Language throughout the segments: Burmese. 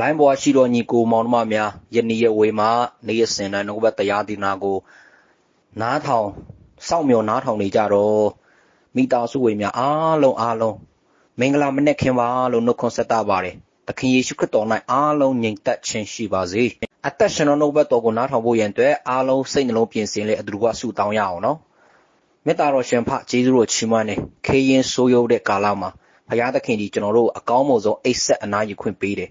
လိုင်းပေါ်ရှိတော်ညီကိုမောင်နှမများယနေ့ရဲ့ဝေမှာနေ့ရက်စဉ်တိုင်းနှုတ်ဘတ်တရားဒီနာကိုနားထောင်စောင့်မျှော်နားထောင်နေကြတော့မိသားစုဝင်များအားလုံးအားလုံးမင်္ဂလာမနေ့ခင်ပါလို့နှုတ်ခွန်းဆက်တာပါတယ်သခင်ယေရှုခရစ်တော်၌အားလုံးညီသက်ခြင်းရှိပါစေအသက်ရှင်တော်နှုတ်ဘတ်တော်ကိုနားထောင်ဖို့ရန်အတွက်အားလုံးစိတ်နှလုံးပြင်ဆင်လေအတူတူကဆုတောင်းရအောင်နော်မေတ္တာတော်ရှင်ဖကျေးဇူးတော်ချီးမွမ်းနေခေရင်ဆိုးရုပ်တဲ့ကာလမှာဘုရားသခင်ကြီးကျွန်တော်တို့အကောင်းဆုံးအိတ်ဆက်အနာယူခွင့်ပေးတယ်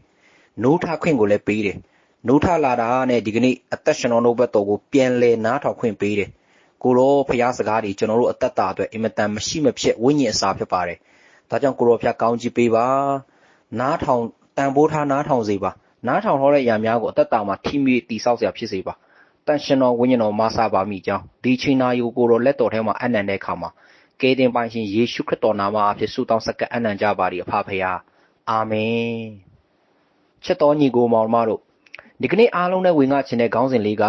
နိုးထခွင့်ကိုလည်းပေးတယ်။နိုးထလာတာနဲ့ဒီကနေ့အသက်ရှင်တော်နှုတ်ဘတ်တော်ကိုပြန်လည်နားထောင်ခွင့်ပေးတယ်။ကိုရောဖရားစကားတွေကျွန်တော်တို့အသက်တာအတွက်အင်မတန်မရှိမဖြစ်ဝိညာဉ်အစာဖြစ်ပါတယ်။ဒါကြောင့်ကိုရောဖျားကောင်းကြီးပေးပါ။နားထောင်တန်ဖိုးထားနားထောင်စေပါ။နားထောင်ထောတဲ့အရာများကိုအသက်တာမှာထိမိတိဆောက်เสียဖြစ်စေပါ။တန်ရှင်တော်ဝိညာဉ်တော်မဆာပါမိကြောင်းဒီချိန်နာယူကိုရောလက်တော်ထဲမှာအနံ့တဲ့အခါမှာကယ်တင်ပိုင်ရှင်ယေရှုခရစ်တော်နာမအဖြစ်ဆုတောင်းဆက်ကပ်အနံ့ကြပါသည်အဖဖရားအာမင် ချစ်တော်ညီကိုမောင်မတို့ဒီကနေ့အားလုံးနဲ့ဝင်ငါခြင်းတဲ့ခေါင်းစဉ်လေးက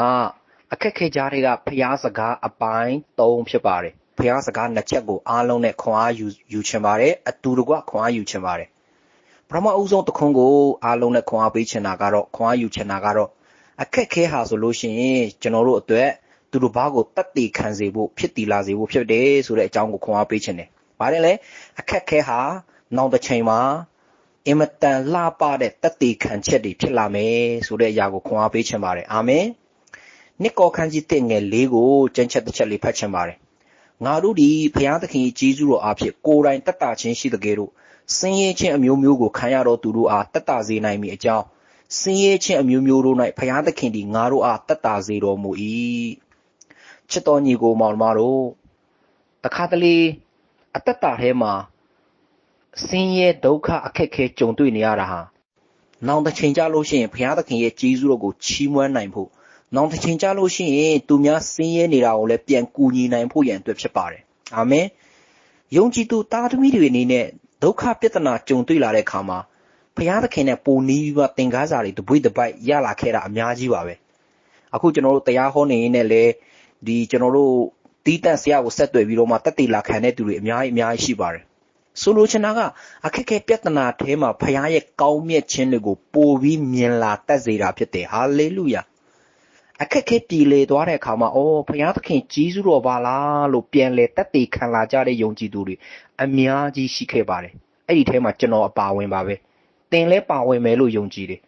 အခက်ခဲကြားတွေကဖျားစကားအပိုင်း3ဖြစ်ပါတယ်ဖျားစကားနှစ်ချက်ကိုအားလုံးနဲ့ခွန်အားယူယူချင်ပါတယ်အတူတကွခွန်အားယူချင်ပါတယ်ပထမအဦးဆုံးတစ်ခွန်းကိုအားလုံးနဲ့ခွန်အားပေးချင်တာကတော့ခွန်အားယူချင်တာကတော့အခက်ခဲဟာဆိုလို့ရှိရင်ကျွန်တော်တို့အတွက်သူတို့ဘာကိုတတ်တည်ခံစေဖို့ဖြစ်တည်လာစေဖို့ဖြစ်တယ်ဆိုတဲ့အကြောင်းကိုခွန်အားပေးချင်တယ်။ပါတယ်လေအခက်ခဲဟာနောက်တစ်ချိန်မှာ အင်မတန်လှပတဲ့တတ်တည်ခံချက်တွေဖြစ်လာမယ်ဆိုတဲ့အရာကိုခွန်အားပေးချင်ပါတယ်။အာမင်။နိကောခန်းကြီးတဲ့ငယ်လေးကိုကျမ်းချက်တစ်ချက်လေးဖတ်ချင်ပါတယ်။ငါတို့ဒီဖျားသခင်ကြီးစုတော်အဖြစ်ကိုယ်တိုင်တတ်တာချင်းရှိတဲ့ကဲတို့ဆင်းရဲခြင်းအမျိုးမျိုးကိုခံရတော့သူတို့အားတတ်တာစေနိုင်မည်အကြောင်းဆင်းရဲခြင်းအမျိုးမျိုးတို့၌ဖျားသခင်ဒီငါတို့အားတတ်တာစေတော်မူ၏ချစ်တော်ညီကိုမောင်မတို့တခါတလေအသက်တာထဲမှာ ဆင်းရဲဒုက္ခအခက်ခဲကြုံတွေ့နေရတာဟာနောင်တစ်ချိန်ကြလို့ရှိရင်ဘုရားသခင်ရဲ့ကြီးစုတော်ကိုချီးမွမ်းနိုင်ဖို့နောင်တစ်ချိန်ကြလို့ရှိရင်သူများဆင်းရဲနေတာကိုလည်းပြန်ကူညီနိုင်ဖို့ရန်အတွက်ဖြစ်ပါတယ်အာမင်ယုံကြည်သူသားသမီးတွေအနေနဲ့ဒုက္ခပြဿနာကြုံတွေ့လာတဲ့အခါမှာဘုရားသခင်နဲ့ပုံနီးပြီးမှသင်ကားစာတွေတပွေ့တပိုက်ရလာခဲ့တာအများကြီးပါပဲအခုကျွန်တော်တို့တရားဟောနေရင်လည်းဒီကျွန်တော်တို့တီးတန့်ဆရာကိုဆက်သွယ်ပြီးတော့မှတက်တေလာခံတဲ့သူတွေအများကြီးအများကြီးရှိပါတယ် ဆိုလိုချင်တာကအခက်အခဲပြဿနာထဲမှာဖခင်ရဲ့ကောင်းမြတ်ခြင်းတွေကိုပိုပြီးမြင်လာတတ်စေတာဖြစ်တယ်ဟာလေလုယာအခက်အခဲပြည်လေသွားတဲ့အခါမှာအော်ဖခင်သခင်ကြီးစုတော်ပါလားလို့ပြန်လေတက်တေခံလာကြတဲ့ယုံကြည်သူတွေအများကြီးရှိခဲ့ပါတယ်အဲ့ဒီထဲမှာကျွန်တော်အပါဝင်ပါပဲသင်လဲပါဝင်မယ်လို့ယုံကြည်တယ်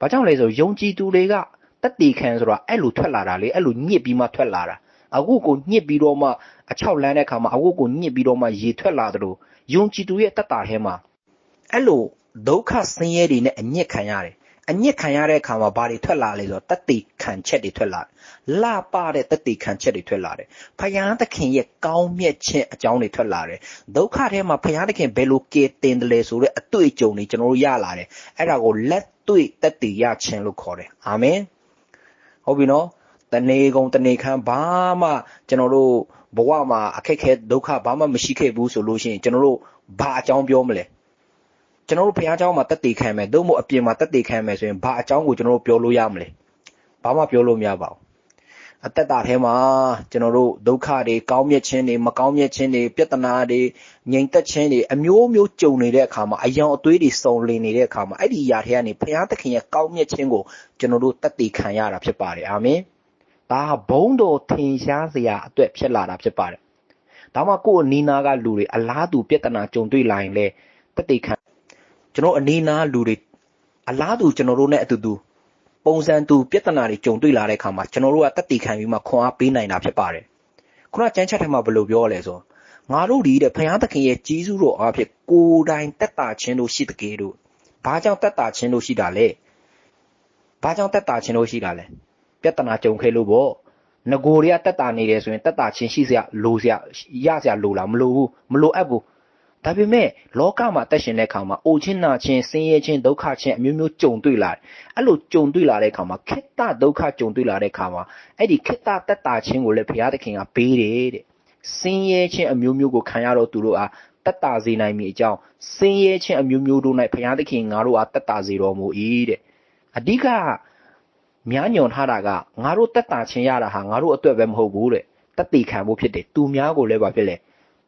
ဘာကြောင့်လဲဆိုယုံကြည်သူတွေကတက်တေခံဆိုတာအဲ့လိုထွက်လာတာလေအဲ့လိုညစ်ပြီးမှထွက်လာတာအခုကိုညစ်ပြီးတော့မှအချောက်လန်းတဲ့ခါမှာအခုကိုညစ်ပြီးတော့မှရေထွက်လာတယ်လို့ ယုံကြည်သူရဲ့တက်တာထဲမှာအဲ့လိုဒုက္ခဆင်းရဲတွေနဲ့အညစ်ခံရတယ်အညစ်ခံရတဲ့အခါမှာဘာတွေထွက်လာလဲဆိုတော့တတိခံချက်တွေထွက်လာတယ်။လှပတဲ့တတိခံချက်တွေထွက်လာတယ်။ဖယားသခင်ရဲ့ကောင်းမြတ်ခြင်းအကြောင်းတွေထွက်လာတယ်။ဒုက္ခထဲမှာဖယားသခင်ဘယ်လိုကယ်တင်တယ်လဲဆိုတဲ့အတွေ့အကြုံတွေကျွန်တော်တို့ရလာတယ်။အဲ့ဒါကိုလက်တွေ့တတိရခြင်းလို့ခေါ်တယ်။အာမင်။ဟုတ်ပြီနော်။ တနေကုန်တနေခမ်းဘာမှကျွန်တော်တို့ဘဝမှာအခက်ခဲဒုက္ခဘာမှမရှိခဲ့ဘူးဆိုလို့ရှိရင်ကျွန်တော်တို့ဘာအကြောင်းပြောမလဲကျွန်တော်တို့ဘုရားကျောင်းမှာတက်တည်ခံမယ်သို့မဟုတ်အပြင်မှာတက်တည်ခံမယ်ဆိုရင်ဘာအကြောင်းကိုကျွန်တော်တို့ပြောလို့ရမလဲဘာမှပြောလို့မရပါဘူးအသက်တာထဲမှာကျွန်တော်တို့ဒုက္ခတွေကောင်းမြတ်ခြင်းတွေမကောင်းမြတ်ခြင်းတွေပြဿနာတွေငြိမ်သက်ခြင်းတွေအမျိုးမျိုးကြုံနေတဲ့အခါမှာအယောင်အသွေးတွေစုံလင်နေတဲ့အခါမှာအဲ့ဒီအရာတွေကနေဘုရားသခင်ရဲ့ကောင်းမြတ်ခြင်းကိုကျွန်တော်တို့တက်တည်ခံရတာဖြစ်ပါတယ်အာမင် ဒါဘုံတော်ထင်ရှားစရာအတွက်ဖြစ်လာတာဖြစ်ပါတယ်ဒါမှကိုယ့်အနီးနားကလူတွေအလားတူပြဿနာကြုံတွေ့လာရင်လေတက်တည်ခံကျွန်တော်အနီးနားလူတွေအလားတူကျွန်တော်တို့နဲ့အတူတူပုံစံတူပြဿနာတွေကြုံတွေ့လာတဲ့အခါမှာကျွန်တော်တို့ကတက်တည်ခံပြီးမှခွန်အားပေးနိုင်တာဖြစ်ပါတယ်ခုနကျမ်းချက်ထဲမှာဘယ်လိုပြောလဲဆိုငါတို့ဒီတဲ့ဘုရားသခင်ရဲ့ကြီးစုတော်အဖြစ်ကိုယ်တိုင်တက်တာခြင်းတို့ရှိတကယ်တို့ဘာကြောင့်တက်တာခြင်းတို့ရှိတာလဲဘာကြောင့်တက်တာခြင်းတို့ရှိတာလဲ ပြဿနာကြုံခဲ့လို့ပေါ့ငကိုတွေကတက်တာနေတယ်ဆိုရင်တက်တာချင်းရှိစရာလိုစရာရစရာလိုလားမလိုဘူးမလိုအပ်ဘူးဒါပေမဲ့လောကမှာတက်ရှင်တဲ့ခါမှာအိုချင်းနာချင်းဆင်းရဲချင်းဒုက္ခချင်းအမျိုးမျိုးကြုံတွေ့လာတယ်အဲ့လိုကြုံတွေ့လာတဲ့ခါမှာခိတ္တဒုက္ခကြုံတွေ့လာတဲ့ခါမှာအဲ့ဒီခိတ္တတက်တာချင်းကိုလည်းဘုရားသခင်ကပေးတယ်တဲ့ဆင်းရဲချင်းအမျိုးမျိုးကိုခံရတော့သူတို့အားတက်တာစေနိုင်မည်အကြောင်းဆင်းရဲချင်းအမျိုးမျိုးတို့၌ဘုရားသခင်ငါတို့အားတက်တာစေတော်မူ၏တဲ့အဓိက များညွန်ထားတာကငါတို့တက်တာချင်းရတာဟာငါတို့အတွက်ပဲမဟုတ်ဘူးတဲ့တက်တည်ခံဖို့ဖြစ်တယ်သူများကိုလည်းပါဖြစ်လေ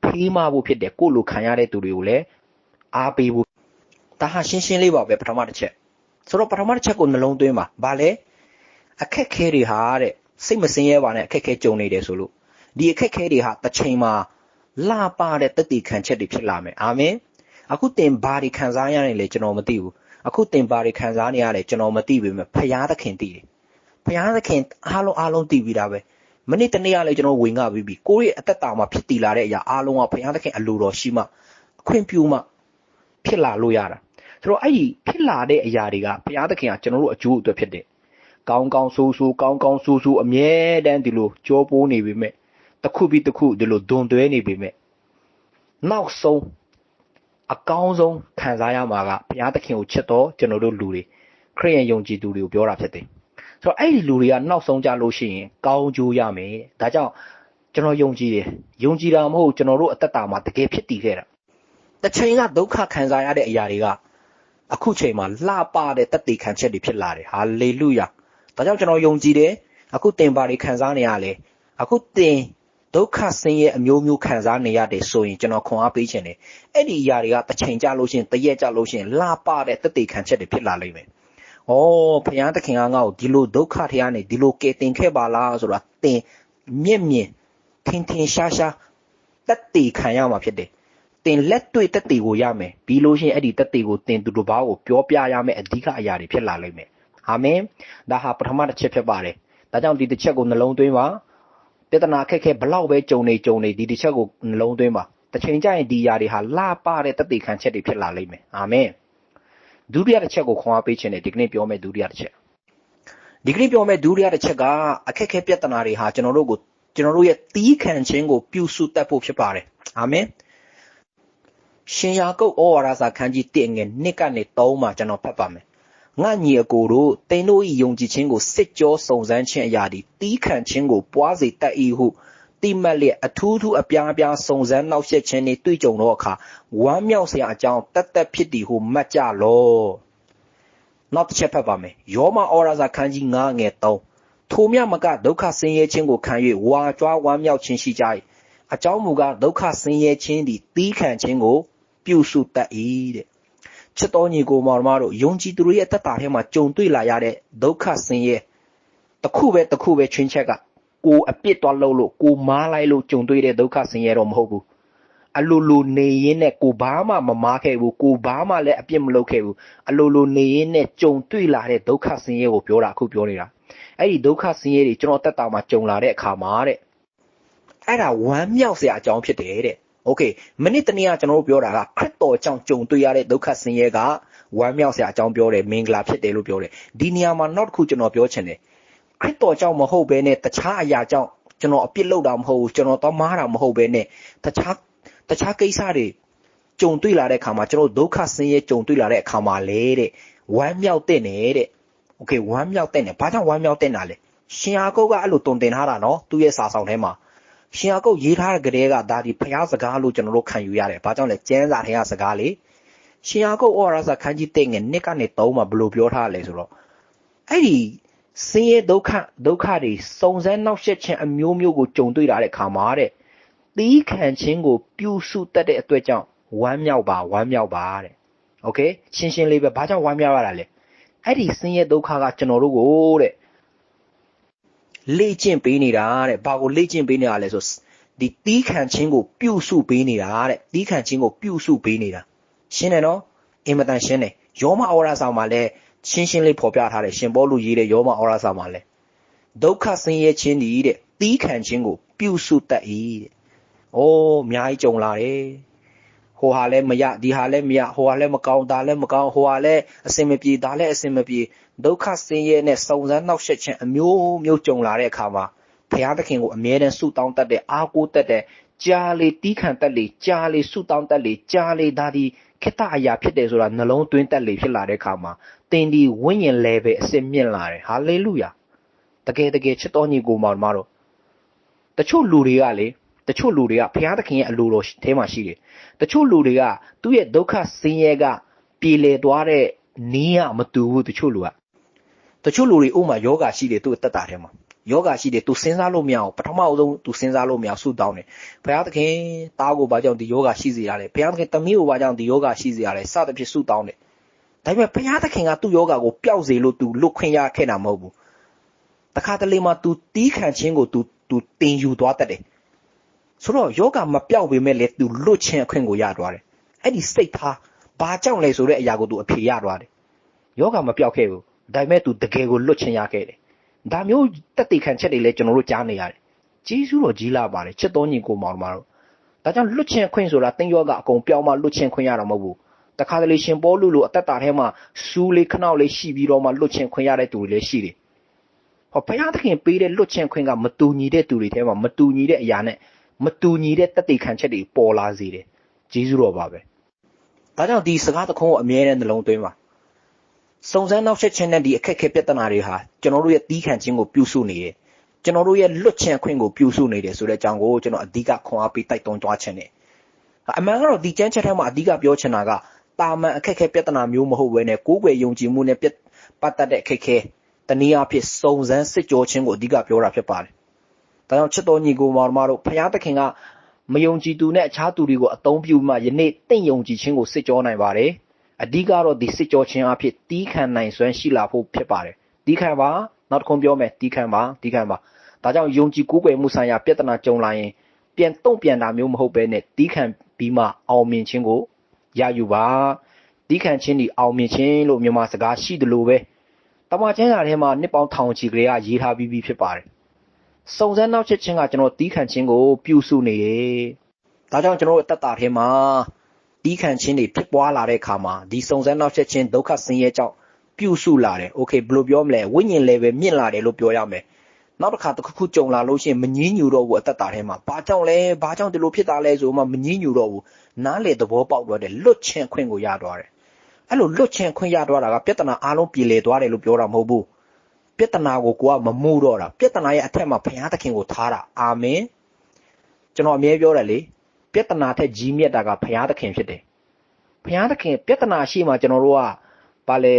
ဖေးမဖို့ဖြစ်တယ်ကိုလိုခံရတဲ့သူတွေကိုလည်းအားပေးဖို့ဒါဟာရှင်းရှင်းလေးပါပဲပထမတစ်ချက်ဆိုတော့ပထမတစ်ချက်ကိုနှလုံးသွင်းပါဘာလဲအခက်ခဲတွေဟာတဲ့စိတ်မစင်းရဲပါနဲ့အခက်ခဲကြုံနေတယ်ဆိုလို့ဒီအခက်ခဲတွေဟာတစ်ချိန်မှာလာပါတဲ့တတိခံချက်တွေဖြစ်လာမယ်အာမင်အခုတင်ဘာတွေခံစားရနေလဲကျွန်တော်မသိဘူး အခုတင်ဘာတွေခံစားနေရလဲကျွန်တော်မသိပေမဲ့ဖရာသခင်သိတယ်ဖရာသခင်အားလုံးအားလုံးသိပြီးသားပဲမနေ့တနေ့ကလည်းကျွန်တော်ဝင်ငါပြီးပြီကိုယ့်ရဲ့အသက်တာမှာဖြစ်တည်လာတဲ့အရာအားလုံးကဖရာသခင်အလိုတော်ရှိမှအခွင့်ပြုမှဖြစ်လာလို့ရတာဆိုတော့အဲ့ဒီဖြစ်လာတဲ့အရာတွေကဘုရားသခင်ကကျွန်တော်တို့အကျိုးအတွက်ဖြစ်တယ်။ကောင်းကောင်းဆိုးဆိုးကောင်းကောင်းဆိုးဆိုးအမြဲတမ်းဒီလိုကြောပိုးနေပေမဲ့တစ်ခုပြီးတစ်ခုဒီလိုဒွန်တွဲနေပေမဲ့နောက်ဆုံး အကောင်းဆုံးခံစားရမှာကဘုရားသခင်ကိုချစ်တော်ကျွန်တော်တို့လူတွေခရိယန်ယုံကြည်သူတွေကိုပြောတာဖြစ်တယ်။ဆိုတော့အဲ့ဒီလူတွေကနောက်ဆုံးကြလို့ရှိရင်ကောင်းကျိုးရမယ်။ဒါကြောင့်ကျွန်တော်ယုံကြည်တယ်။ယုံကြည်တာမဟုတ်ကျွန်တော်တို့အသက်တာမှာတကယ်ဖြစ်တည်ခဲ့တာ။တစ်ချိန်ကဒုက္ခခံစားရတဲ့အရာတွေကအခုချိန်မှာလှပတဲ့တသက်ခံချက်တွေဖြစ်လာတယ်ဟာလေလုယာဒါကြောင့်ကျွန်တော်ယုံကြည်တယ်အခုတင်ပါတွေခံစားနေရလဲအခုတင် ဒုက္ခဆင်းရဲအမျိုးမျိုးခံစားနေရတယ်ဆိုရင်ကျွန်တော်ခွန်အားပေးခြင်းတယ်အဲ့ဒီအရာတွေကတစ်ချိန်ကြာလို့ရှိရင်တရက်ကြာလို့ရှိရင်လှပတဲ့တသက်ခံချက်တွေဖြစ်လာလိမ့်မယ်ဩဘုရားသခင်ကငါ့ကိုဒီလိုဒုက္ခထဲကနေဒီလိုကယ်တင်ခဲ့ပါလားဆိုတာတင်မြင့်မြင့်ထင်ထင်ရှားရှားတက်တည်ခံရမှာဖြစ်တယ်တင်လက်တွေ့တက်တည်ကိုရမယ်ပြီးလို့ရှိရင်အဲ့ဒီတက်တည်ကိုတင်သူတို့ဘာကိုပြောပြရမယ်အဓိကအရာတွေဖြစ်လာလိမ့်မယ်အာမင်ဒါဟာပထမတစ်ချက်ဖြစ်ပါတယ်ဒါကြောင့်ဒီတစ်ချက်ကိုနှလုံးသွင်းပါ ပြဿနာခက်ခဲဘလောက်ပဲကြုံနေကြုံနေဒီတစ်ချက်ကိုနှလုံးသွင်းပါတစ်ချိန်ကျရင်ဒီຢာတွေဟာလာပတဲ့တက်တည်ခံချက်တွေဖြစ်လာလိမ့်မယ်အာမင်ဒုတိယတစ်ချက်ကိုခွန်အားပေးခြင်းနဲ့ဒီကနေ့ပြောမယ့်ဒုတိယတစ်ချက်ဒီကနေ့ပြောမယ့်ဒုတိယတစ်ချက်ကအခက်ခဲပြဿနာတွေဟာကျွန်တော်တို့ကိုကျွန်တော်တို့ရဲ့တီးခံခြင်းကိုပြုစုတတ်ဖို့ဖြစ်ပါတယ်အာမင်ရှင်ယာကုပ်ဩဝါဒစာခန်းကြီး1ငယ်2ကနေ3မှာကျွန်တော်ဖတ်ပါမယ် ငါညီအကိုတို့တင်တို့၏ယုံကြည်ခြင်းကိုစစ်ကြောစုံစမ်းခြင်းအရာသည်တီးခံခြင်းကိုပွားစေတတ်၏ဟုတိမတ်လျက်အထူးထူးအပြားပြားစုံစမ်းနှောက်ယှက်ခြင်းနှင့်တွေ့ကြုံသောအခါဝမ်းမြောက်စရာအကြောင်းတတ်တတ်ဖြစ်သည်ဟုမှတ်ကြလော့နောက်တစ်ချက်ဖတ်ပါမယ်ယောမဩရာဇာခန်းကြီး9ငယ်3ထိုမြမကဒုက္ခဆင်းရဲခြင်းကိုခံ၍ဝါကြွားဝမ်းမြောက်ခြင်းရှိကြ၏အကြောင်းမူကားဒုက္ခဆင်းရဲခြင်းသည်တီးခံခြင်းကို ပြုစုတတ်၏တဲ့ ချစ်တော်ညီကိုမောင်မတို့ယုံကြည်သူတွေရဲ့တက်တာထဲမှာကြုံတွေ့လာရတဲ့ဒုက္ခဆင်းရဲတစ်ခုပဲတစ်ခုပဲချင်းချက်ကကိုအပြစ်သွားလို့လို့ကိုမားလိုက်လို့ကြုံတွေ့တဲ့ဒုက္ခဆင်းရဲတော့မဟုတ်ဘူးအလိုလိုနေရင်းနဲ့ကိုဘာမှမမားခဲ့ဘူးကိုဘာမှလည်းအပြစ်မလုပ်ခဲ့ဘူးအလိုလိုနေရင်းနဲ့ကြုံတွေ့လာတဲ့ဒုက္ခဆင်းရဲကိုပြောတာအခုပြောနေတာအဲ့ဒီဒုက္ခဆင်းရဲတွေကျွန်တော်တက်တာမှာကြုံလာတဲ့အခါမှာတဲ့အဲ့ဒါဝမ်းမြောက်စရာအကြောင်းဖြစ်တယ်တဲ့ โอเคမနစ်တနေ့ကကျွန်တော်တို့ပြောတာကခရစ်တော်ကြောင့်ကြုံတွေ့ရတဲ့ဒုက္ခဆင်းရဲကဝမ်းမြောက်စရာအကြောင်းပြောတယ်မင်္ဂလာဖြစ်တယ်လို့ပြောတယ်ဒီနေရာမှာနောက်တစ်ခုကျွန်တော်ပြောချင်တယ်ခရစ်တော်ကြောင့်မဟုတ်ဘဲနဲ့တခြားအရာကြောင့်ကျွန်တော်အပြစ်လုပ်တာမဟုတ်ဘူးကျွန်တော်တော့မားတာမဟုတ်ဘဲနဲ့တခြားတခြားကိစ္စတွေကြုံတွေ့လာတဲ့အခါမှာကျွန်တော်ဒုက္ခဆင်းရဲကြုံတွေ့လာတဲ့အခါမှာလေတဲ့ဝမ်းမြောက်တဲ့နေတဲ့โอเคဝမ်းမြောက်တဲ့နေဘာကြောင့်ဝမ်းမြောက်တဲ့နာလဲရှင်ယာကုတ်ကအဲ့လိုတုံတင်ထားတာနော်သူ့ရဲ့စာဆောင်ထဲမှာ ရှင်ယာကုတ်ရေးထားတဲ့ကလေးကဒါဒီဖျားစကားလို့ကျွန်တော်တို့ခံယူရတယ်။ဘာကြောင့်လဲကျမ်းစာထဲကစကားလေရှင်ယာကုတ်ဩဝါဒစာခန်းကြီးတဲ့ငယ်နှစ်ကနေ3မှာဘယ်လိုပြောထားလဲဆိုတော့အဲ့ဒီဆင်းရဲဒုက္ခဒုက္ခတွေစုံစမ်းနှောက်ယှက်ခြင်းအမျိုးမျိုးကိုကြုံတွေ့လာတဲ့ခါမှာတဲ့သီးခံခြင်းကိုပြုစုတတ်တဲ့အတွက်ကြောင့်ဝမ်းမြောက်ပါဝမ်းမြောက်ပါတဲ့။ Okay ရှင်းရှင်းလေးပဲဘာကြောင့်ဝမ်းမြောက်ရတာလဲ။အဲ့ဒီဆင်းရဲဒုက္ခကကျွန်တော်တို့ကိုတဲ့ လေ့ကျင့်ပေးနေတာတဲ့ဘာကိုလေ့ကျင့်ပေးနေတာလဲဆိုဒီတီးခံခြင်းကိုပြုစုပေးနေတာတဲ့တီးခံခြင်းကိုပြုစုပေးနေတာရှင်းတယ်နော်အင်မတန်ရှင်းတယ်ယောမဩရစာမှာလည်းရှင်းရှင်းလေးဖော်ပြထားတယ်ရှင်ဘောလူရေးတဲ့ယောမဩရစာမှာလည်းဒုက္ခဆင်းရဲခြင်းဒီတဲ့တီးခံခြင်းကိုပြုစုတတ်၏တဲ့။အိုးအများကြီးကြုံလာတယ် ဟိုဟာလည်းမရဒီဟာလည်းမရဟိုဟာလည်းမကောင်းဒါလည်းမကောင်းဟိုဟာလည်းအစင်မပြေဒါလည်းအစင်မပြေဒုက္ခဆင်းရဲနဲ့စုံစမ်းနှောက်ယှက်ခြင်းအမျိုးမျိုးကြုံလာတဲ့အခါမှာဘုရားသခင်ကိုအမြဲတမ်းဆုတောင်းတတ်တဲ့အားကိုးတတ်တဲ့ကြားလေတီးခံတတ်လေကြားလေဆုတောင်းတတ်လေကြားလေဒါဒီခေတ္တအရာဖြစ်တယ်ဆိုတာနှလုံးသွင်းတတ်လေဖြစ်လာတဲ့အခါမှာသင်ဒီဝိညာဉ် level အစစ်မြင့်လာတယ်ဟာလေလုယာတကယ်တကယ်ချစ်တော်ညီကိုမောင်မတော်တချို့လူတွေကလေ တချို့လူတွေကဘုရားသခင်ရဲ့အလိုတော်ထဲမှာရှိတယ်တချို့လူတွေကသူ့ရဲ့ဒုက္ခဆင်းရဲကပြေလည်သွားတဲ့နီးရမတူဘူးတချို့လူကတချို့လူတွေဥမာယောဂရှိတယ်သူ့အသက်တာထဲမှာယောဂရှိတယ်သူစဉ်းစားလို့မရအောင်ပထမအဆုံးသူစဉ်းစားလို့မရဆုတောင်းတယ်ဘုရားသခင်တားကိုဘာကြောင့်ဒီယောဂရှိစေရလဲဘုရားသခင်တမီးကိုဘာကြောင့်ဒီယောဂရှိစေရလဲစသဖြင့်ဆုတောင်းတယ်ဒါ ဒါပေမဲ့ဘုရားသခင်ကသူ့ယောဂကိုပျောက်စေလို့ तू လွတ်ခွင့်ရခဲ့တာမဟုတ်ဘူးတခါတလေမှာ तू တီးခံခြင်းကို तू तू တင်ယူသွားတတ်တယ် ဆိုတော့ယောဂမပြောက်ပေမဲ့လည်းသူလွတ်ခြင်းအခွင့်ကိုရသွားတယ်အဲ့ဒီစိတ်ထားဘာကြောင့်လဲဆိုတဲ့အရာကိုသူအဖြေရသွားတယ်ယောဂမပြောက်ခဲ့ဘူးဒါပေမဲ့သူတကယ်ကိုလွတ်ခြင်းရခဲ့တယ်ဒါမျိုးတက်တေခံချက်တွေလည်းကျွန်တော်တို့ကြားနေရတယ်ကြီးစုတော်ကြီးလာပါတယ်ချစ်တော်ညီကိုမောင်တို့ဒါကြောင့်လွတ်ခြင်းခွင့်ဆိုတာတင်းယောဂအကုန်ပြောင်းမှလွတ်ခြင်းခွင့်ရတော့မဟုတ်ဘူးတခါတလေရှင်ပေါ်လူလိုအသက်တာထဲမှာစူးလေးခနောက်လေးရှိပြီးတော့မှလွတ်ခြင်းခွင့်ရတဲ့သူတွေလည်းရှိတယ်ဟောဘုရားသခင်ပေးတဲ့လွတ်ခြင်းခွင့်ကမတူညီတဲ့သူတွေထဲမှာမတူညီတဲ့အရာနဲ့ မတူညီတဲ့တသက်ခံချက်တွေပေါ်လာစေတယ်။ဂျေဇုတော်ပါပဲ။ဒါကြောင့်ဒီစကားသခုံးကိုအမြဲတမ်းနှလုံးသွင်းပါ။စုံစမ်းနောက်ဆက်ခြင်းနဲ့ဒီအခက်အခဲပြဿနာတွေဟာကျွန်တော်တို့ရဲ့တီးခံခြင်းကိုပြုစုနေတယ်။ကျွန်တော်တို့ရဲ့လွတ်ခြင်းအခွင့်ကိုပြုစုနေတယ်ဆိုတဲ့အကြောင်းကိုကျွန်တော်အဓိကခွန်အားပေးတိုက်တွန်းသွားခြင်းနဲ့အမှန်ကတော့ဒီကျမ်းချက်ထဲမှာအဓိကပြောချင်တာကတာမန်အခက်အခဲပြဿနာမျိုးမဟုတ်ဘဲနဲ့ကိုယ်ွယ်ယုံကြည်မှုနဲ့ပတ်သက်တဲ့အခက်အခဲတနည်းအားဖြင့်စုံစမ်းစစ်ကြောခြင်းကိုအဓိကပြောတာဖြစ်ပါတယ်။ ဒါကြောင့်ချစ်တော်ညီကိုမောင်မတို့ဖခင်သခင်ကမယုံကြည်သူနဲ့အခြားသူတွေကိုအသုံးပြုမှယနေ့တင့်ယုံကြည်ခြင်းကိုစစ်ကြောနိုင်ပါတယ်။အဓိကတော့ဒီစစ်ကြောခြင်းအဖြစ်တီးခံနိုင်စွမ်းရှိလာဖို့ဖြစ်ပါတယ်။တီးခံပါနောက်တစ်ခုပြောမယ်တီးခံပါတီးခံပါဒါကြောင့်ယုံကြည်ကိုးကွယ်မှုဆိုင်ရာပြဿနာကြုံလာရင်ပြန်တုံ့ပြန်တာမျိုးမဟုတ်ဘဲနဲ့တီးခံပြီးမှအောင်မြင်ခြင်းကိုရယူပါတီးခံခြင်းဒီအောင်မြင်ခြင်းလို့မြန်မာစကားရှိတယ်လို့ပဲတမန်ကျမ်းစာထဲမှာနှစ်ပေါင်းထောင်ချီကလေးကရေးထားပြီးပြီဖြစ်ပါတယ် စုံစမ်းနောက်ချက်ချင်းကကျွန်တော်တီးခန့်ခြင်းကို ပြုစုနေတယ်။ဒါကြောင့်ကျွန်တော်တို့အတ္တထဲမှာတီးခန့်ခြင်းတွေဖြစ်ပွားလာတဲ့အခါမှာဒီစုံစမ်းနောက်ချက်ချင်းဒုက္ခဆင်းရဲကြောင့်ပြုစုလာတယ်။ Okay ဘယ်လိုပြောမလဲ။ဝိညာဉ် level မြင့်လာတယ်လို့ပြောရမယ်။နောက်တစ်ခါတစ်ခုခုကြုံလာလို့ရှိရင်မငြင်းညူတော့ဘူးအတ္တထဲမှာ။ဘာကြောင့်လဲ။ဘာကြောင့်ဒီလိုဖြစ်တာလဲဆိုမှမငြင်းညူတော့ဘူး။နားလေသဘောပေါက်တော့တယ်လွတ်ချင်းခွင့်ကိုရသွားတယ်။အဲ့လိုလွတ်ချင်းခွင့်ရသွားတာကပြဿနာအလုံးပြေလည်သွားတယ်လို့ပြောတာမဟုတ်ဘူး။ ပြဿနာကိုကိုကမမှုတော့တာပြဿနာရဲ့အထက်မှာဘုရားသခင်ကိုထားတာအာမင်ကျွန်တော်အမြဲပြောတယ်လေပြဿနာထက်ကြီးမြတ်တာကဘုရားသခင်ဖြစ်တယ်ဘုရားသခင်ပြဿနာရှိမှကျွန်တော်တို့ကဗာလေ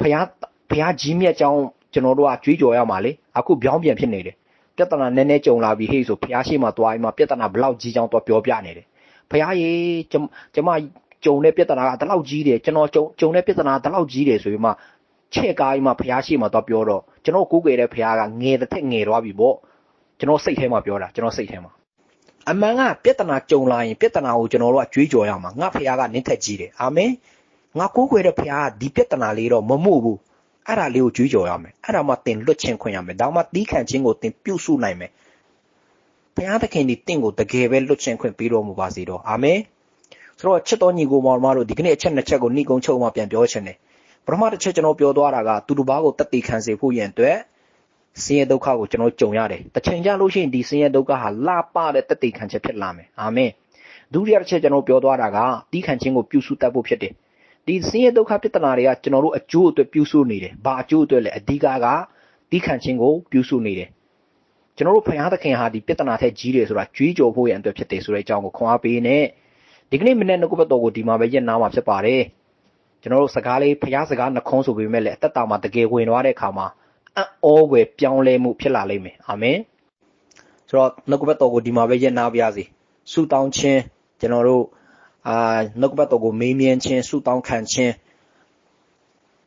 ဘုရားဘုရားကြီးမြတ်ကြောင်းကျွန်တော်တို့ကကြွေးကြော်ရမှာလေအခုပြောင်းပြန်ဖြစ်နေတယ်ပြဿနာနည်းနည်းကြုံလာပြီဟေ့ဆိုဘုရားရှိမှသွားပြီးမှပြဿနာဘလောက်ကြီးကြောင်းတော့ပြောပြနေတယ်ဘုရားရေကျမကြုံတဲ့ပြဿနာကဒီလောက်ကြီးတယ်ကျွန်တော်ကြုံကြုံတဲ့ပြဿနာဒီလောက်ကြီးတယ်ဆိုပြီးမှ ချဲ့ကားပြီးမှဘုရားရှိမှတော့ပြောတော့ကျွန်တော်ကိုးကွယ်တဲ့ဘုရားကငယ်တဲ့ထက်ငယ်သွားပြီပေါ့ကျွန်တော်စိတ်ထဲမှာပြောတာကျွန်တော်စိတ်ထဲမှာအမှန်ကပြဿနာကြုံလာရင်ပြဿနာကိုကျွန်တော်တို့ကကြွေးကြော်ရမှာငါဖခင်ကနင်းထက်ကြီးတယ်အာမင်ငါကိုးကွယ်တဲ့ဖခင်ကဒီပြဿနာလေးတော့မမှုဘူးအဲ့ဒါလေးကိုကြွေးကြော်ရမယ်အဲ့ဒါမှသင်လွတ်ချင်းခွင့်ရမယ်ဒါမှတီးခံခြင်းကိုသင်ပြုစုနိုင်မယ်ဘုရားသခင်ဒီတင့်ကိုတကယ်ပဲလွတ်ချင်းခွင့်ပေးတော်မူပါစေတော့အာမင်ဆိုတော့ချစ်တော်ညီကိုမောင်မတို့ဒီကနေ့အချက်နှစ်ချက်ကိုနှိကုံချုပ်မှပြန်ပြောချင်တယ် ပထမတစ်ချက်ကျွန်တော်ပြောသွားတာကသူတစ်ပါးကိုတတ်သိခံစေဖို့ရန်အတွက်ဆင်းရဲဒုက္ခကိုကျွန်တော်ကြုံရတယ်တစ်ချိန်ကြလို့ရှိရင်ဒီဆင်းရဲဒုက္ခဟာလာပတဲ့တတ်သိခံချက်ဖြစ်လာမယ်အာမင်ဒုတိယတစ်ချက်ကျွန်တော်ပြောသွားတာကတီးခံခြင်းကိုပြုစုတတ်ဖို့ဖြစ်တယ်ဒီဆင်းရဲဒုက္ခပြဿနာတွေကကျွန်တော်တို့အကျိုးအတွက်ပြုစုနေတယ်။ဘာအကျိုးအတွက်လဲအဓိကကတီးခံခြင်းကိုပြုစုနေတယ်။ကျွန်တော်တို့ဖခင်သခင်ဟာဒီပြဿနာထက်ကြီးတယ်ဆိုတာကြွေးကြော်ဖို့ရန်အတွက်ဖြစ်တယ်ဆိုတဲ့အကြောင်းကိုခွန်အားပေးနေဒီကနေ့မနေ့နှုတ်ကပတ်တော်ကိုဒီမှာပဲရက်နာမှာဖြစ်ပါတယ်။ ကျွန်တော်တို့စကားလေးဖခင်စကားနှခုံးဆိုပေမဲ့လည်းအသက်တာမှာတကယ်ဝင်သွားတဲ့အခါမှာအံ့ဩွယ်ပြောင်းလဲမှုဖြစ်လာလိမ့်မယ်။အာမင်။ဆိုတော့နှုတ်ကပတ်တော်ကိုဒီမှာပဲရက်နာပါရစေ။ဆုတောင်းခြင်းကျွန်တော်တို့အာနှုတ်ကပတ်တော်ကိုမေးမြန်းခြင်းဆုတောင်းခံခြင်း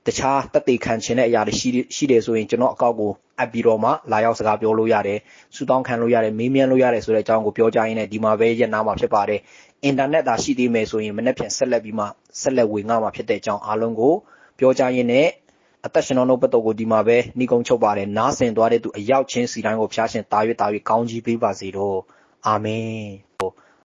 တခြားတသက်ခံခြင်းတဲ့အရာတွေရှိရှိတယ်ဆိုရင်ကျွန်တော်အကောက်ကိုအပ်ပြီးတော့မှလာရောက်စကားပြောလို့ရတယ်ဆုတောင်းခံလို့ရတယ်မေးမြန်းလို့ရတယ်ဆိုတဲ့အကြောင်းကိုပြောကြရင်းနဲ့ဒီမှာပဲရက်နာမှာဖြစ်ပါတယ်အင်တာနက်သာရှိသေးမယ်ဆိုရင်မနေ့ပြန်ဆက်လက်ပြီးမှဆက်လက်ဝင်ငါမှာဖြစ်တဲ့အကြောင်းအားလုံးကိုပြောကြရင်းနဲ့အသက်ရှင်တော်နှုတ်ပတ်တော်ကိုဒီမှာပဲနှီးကုန်းချုပ်ပါတယ်နားဆင်သွားတဲ့သူအရောက်ချင်းစီတိုင်းကိုဖျားရှင်တာ၍တာ၍ကောင်းကြီးပေးပါစေတော့အာမင်